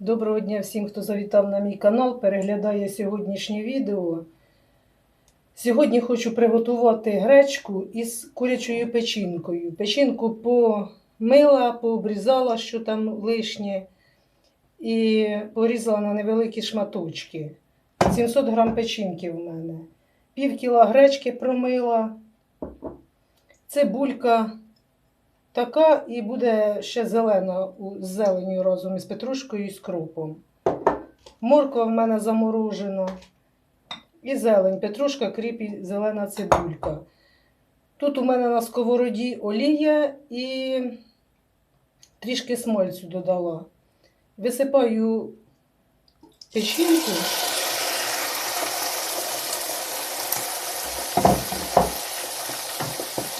Доброго дня всім, хто завітав на мій канал, переглядає сьогоднішнє відео. Сьогодні хочу приготувати гречку із курячою печінкою. Печінку помила, пообрізала, що там лишнє, і порізала на невеликі шматочки. 700 грам печінки в мене. Пів кіла гречки промила. Цибулька така і буде ще зелена з зеленю разом із петрушкою і з кропом. Морква в мене заморожена. І зелень, петрушка, кріп і зелена цибулька. Тут у мене на сковороді олія і трішки смальцю додала. Висипаю печінку.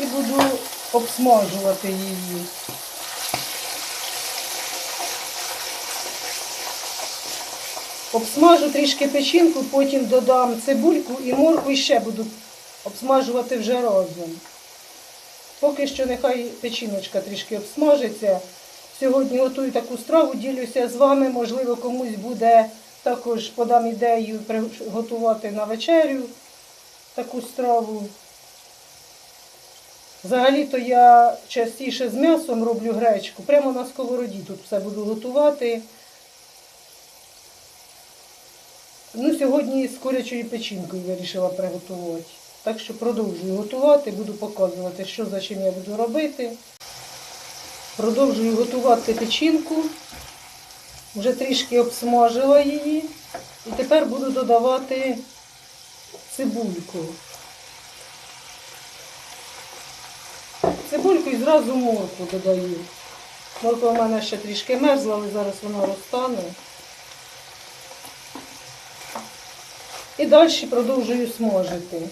І буду обсмажувати її. Обсмажу трішки печінку, потім додам цибульку і моркву і ще буду обсмажувати вже разом. Поки що нехай печіночка трішки обсмажиться. Сьогодні готую таку страву, ділюся з вами. Можливо, комусь буде також подам ідею приготувати на вечерю таку страву. Взагалі-то я частіше з м'ясом роблю гречку. Прямо на сковороді тут все буду готувати. Ну, сьогодні з курячою печінкою вирішила приготувати. Так що продовжую готувати, буду показувати, що за чим я буду робити. Продовжую готувати печінку. Вже трішки обсмажила її. І тепер буду додавати цибульку. Цибульку і зразу морку додаю. Морква в мене ще трішки мерзла, але зараз вона розтане. І далі продовжую смажити.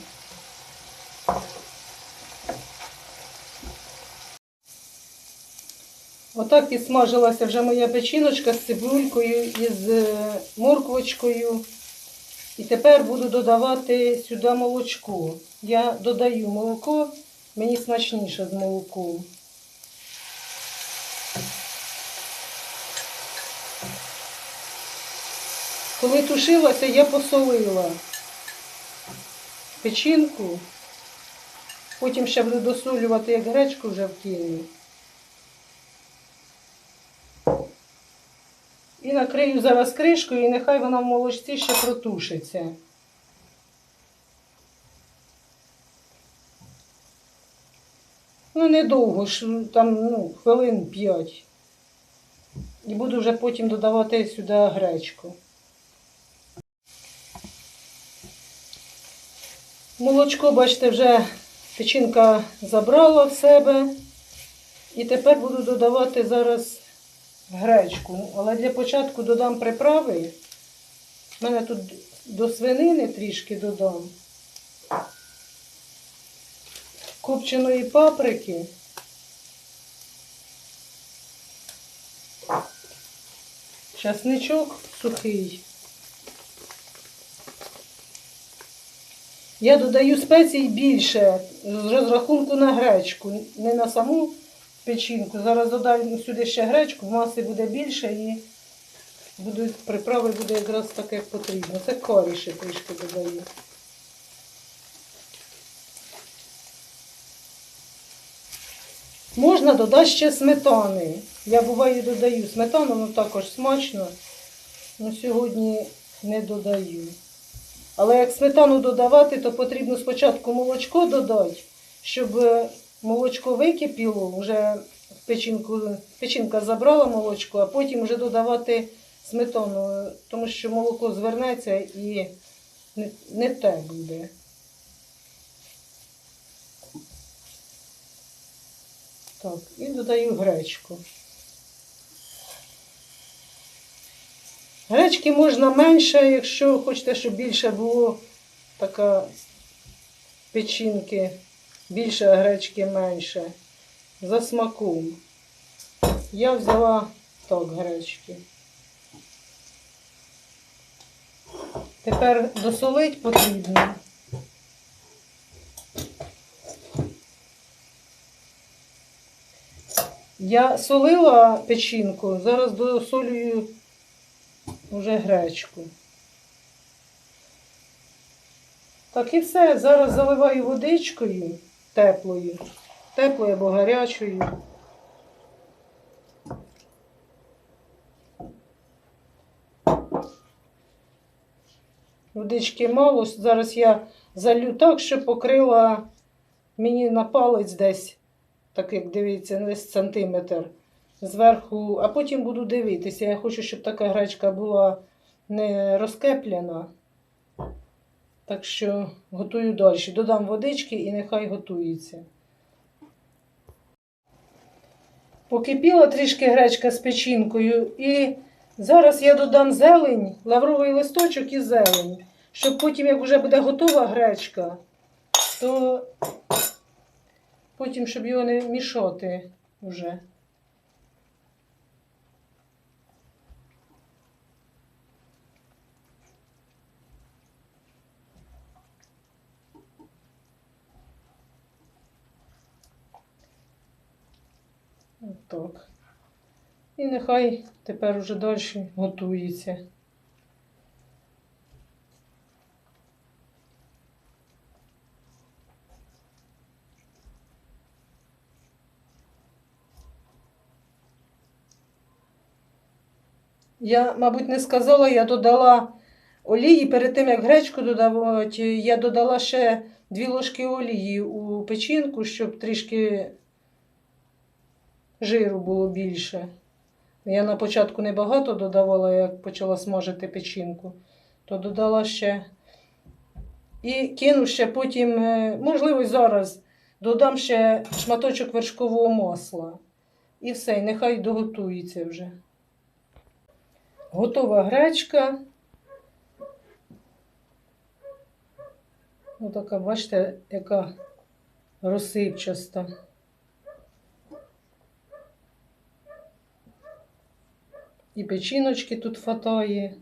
Отак підсмажилася вже моя печіночка з цибулькою і з е, морквочкою. І тепер буду додавати сюди молочко. Я додаю молоко, мені смачніше з молоком. Коли тушилася, я посолила печінку. Потім ще буду досолювати, як гречку вже вкину. І накрию зараз кришкою, і нехай вона в молочці ще протушиться. Ну, недовго, ж, там ну, хвилин 5. І буду вже потім додавати сюди гречку. Молочко, бачите, вже печінка забрала в себе. І тепер буду додавати зараз гречку. Але для початку додам приправи. У мене тут до свинини трішки додам. Копченої паприки. Часничок сухий. Я додаю спецій більше з розрахунку на гречку, не на саму печінку. Зараз додаю сюди ще гречку, маси буде більше і будуть, приправи буде якраз так, як потрібно. Це корі ще трішки додаю. Можна додати ще сметани. Я буває додаю сметану, воно також смачно. Ну, сьогодні не додаю. Але як сметану додавати, то потрібно спочатку молочко додати, щоб е, молочко википіло, вже печінку, печінка забрала молочко, а потім вже додавати сметану, е, тому що молоко звернеться і не, не те буде. Так, і додаю гречку. Гречки можна менше, якщо хочете, щоб більше було така печінки, більше гречки менше. За смаком. Я взяла так гречки. Тепер досолить потрібно. Я солила печінку, зараз досолюю вже гречку. Так і все. Зараз заливаю водичкою теплою. Теплою або гарячою. Водички мало. Зараз я залю так, щоб покрила мені на палець десь, так як дивіться, десь сантиметр зверху, а потім буду дивитися. Я хочу, щоб така гречка була не розкеплена. Так що готую далі. Додам водички і нехай готується. Покипіла трішки гречка з печінкою, і зараз я додам зелень, лавровий листочок і зелень. Щоб потім, як вже буде готова гречка, то потім, щоб його не мішати вже. Так. І нехай тепер уже далі готується. Я, мабуть, не сказала, я додала олії перед тим, як гречку додавати, я додала ще дві ложки олії у печінку, щоб трішки жиру було більше. Я на початку небагато додавала, як почала смажити печінку, то додала ще. І кину ще потім, е, можливо, зараз додам ще шматочок вершкового масла. І все, нехай доготується вже. Готова гречка. Отака, бачите, яка розсипчаста. І печіночки тут фатає.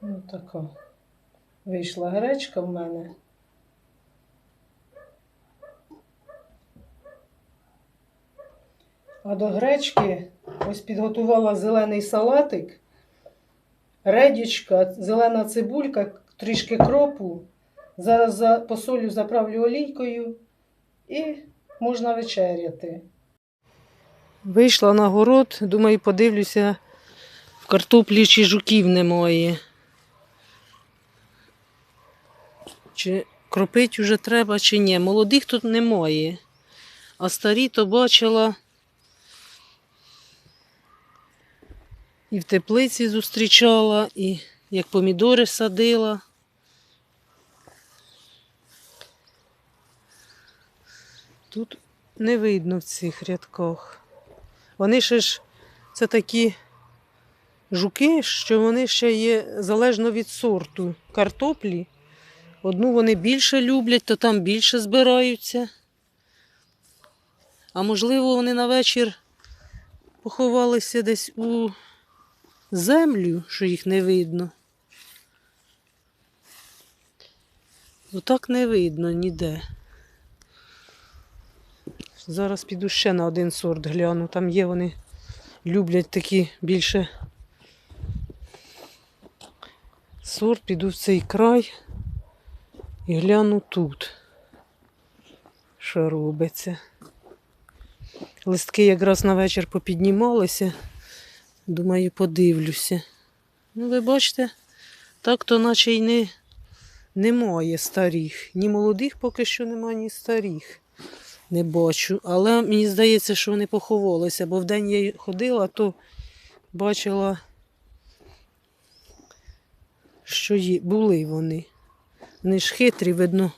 Ось така вийшла гречка в мене. А до гречки ось підготувала зелений салатик, редічка, зелена цибулька, трішки кропу. Зараз посолю заправлю олійкою і можна вечеряти. Вийшла на город, думаю, подивлюся, в картоплі чи жуків немає. Чи кропить уже треба, чи ні. Молодих тут немає. А старі то бачила. І в теплиці зустрічала, і як помідори садила. Тут не видно в цих рядках. Вони ще ж це такі жуки, що вони ще є залежно від сорту картоплі. Одну вони більше люблять, то там більше збираються. А можливо, вони на вечір поховалися десь у землю, що їх не видно. Отак не видно ніде. Зараз піду ще на один сорт гляну. Там є вони люблять такі більше сорт, піду в цей край і гляну тут, що робиться. Листки якраз на вечір попіднімалися. Думаю, подивлюся. Ну, ви бачите, так то наче й не, немає старих. Ні молодих поки що немає, ні старих. Не бачу. Але мені здається, що вони поховалися, бо вдень я ходила, то бачила, що є, були вони. Вони ж хитрі, видно.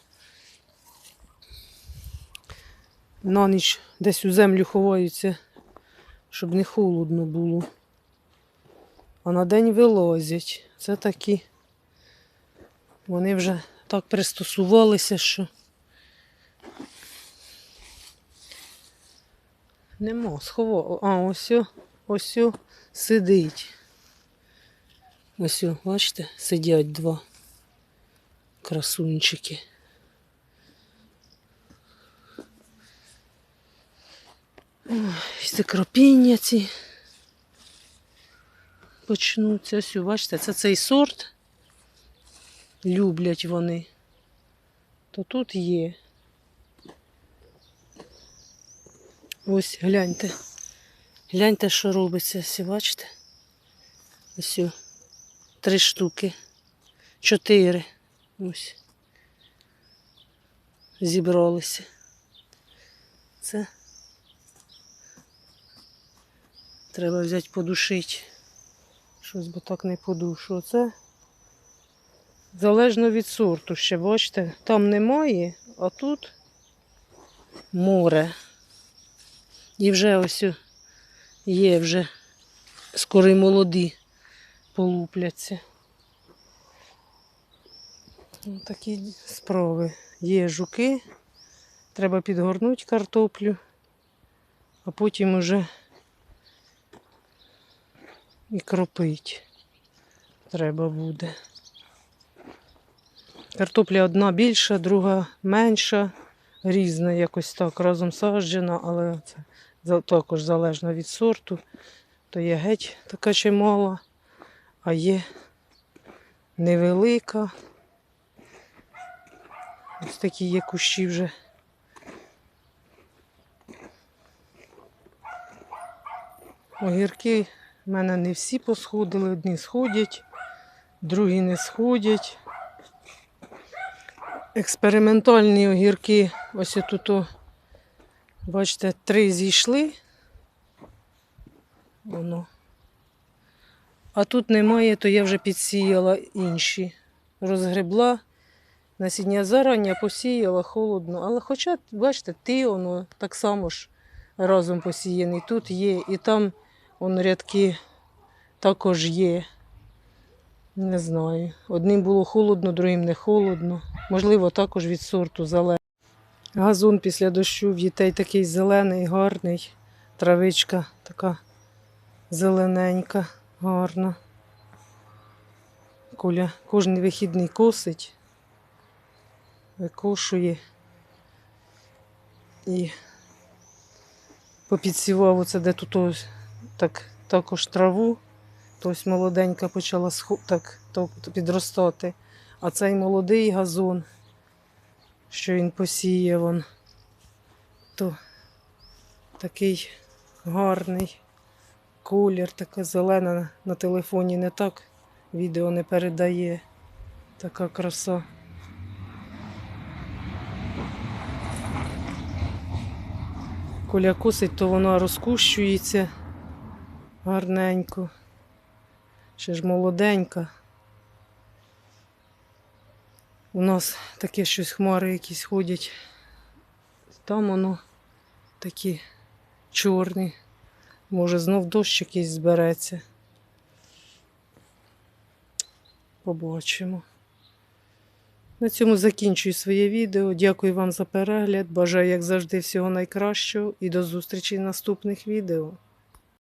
На ніч десь у землю ховаються, щоб не холодно було на день вилозять. Це такі. Вони вже так пристосувалися, що нема, сховав. А, ось ось сидить. Ось, бачите, сидять два красунчики. Ой, це кропіння ці почнуться. Ось, бачите, це цей сорт. Люблять вони. То тут є. Ось гляньте. Гляньте, що робиться. Ось, бачите? Ось три штуки. Чотири. Ось. Зібралися. Це треба взяти подушити. Щось бо так не подушу. Оце залежно від сорту ще, бачите, там немає, а тут море. І вже ось є вже скоро молоді полупляться. Ось Такі справи. Є жуки, треба підгорнути картоплю, а потім уже і кропить треба буде. Картопля одна більша, друга менша, різна якось так разом саджена, але це також залежно від сорту. То є геть така чимала, а є невелика. Ось такі є кущі вже. Огірки в мене не всі посходили, одні сходять, другі не сходять. Експериментальні огірки, ось тут, бачите, три зійшли. Воно. А тут немає, то я вже підсіяла інші. Розгребла. Насіння зарання посіяла холодно. Але хоча, бачите, ти воно так само ж разом посіяний. Тут є, і там он рядки також є. Не знаю. Одним було холодно, другим не холодно. Можливо, також від сорту залежить. Газон після дощу в дітей такий зелений, гарний. Травичка така зелененька, гарна. Коля кожен вихідний косить, викошує і попідсівав оце, де тут ось так, також траву. То ось молоденька почала так, підростати. А цей молодий газон, що він посіяв, он, то такий гарний колір, така зелена на телефоні не так. Відео не передає. Така краса. Коля косить, то вона розкущується гарненько. Ще ж молоденька. У нас таке щось хмари якісь ходять. Там воно такі чорні. Може, знов дощ якийсь збереться. Побачимо. На цьому закінчую своє відео. Дякую вам за перегляд. Бажаю, як завжди, всього найкращого і до зустрічі в наступних відео.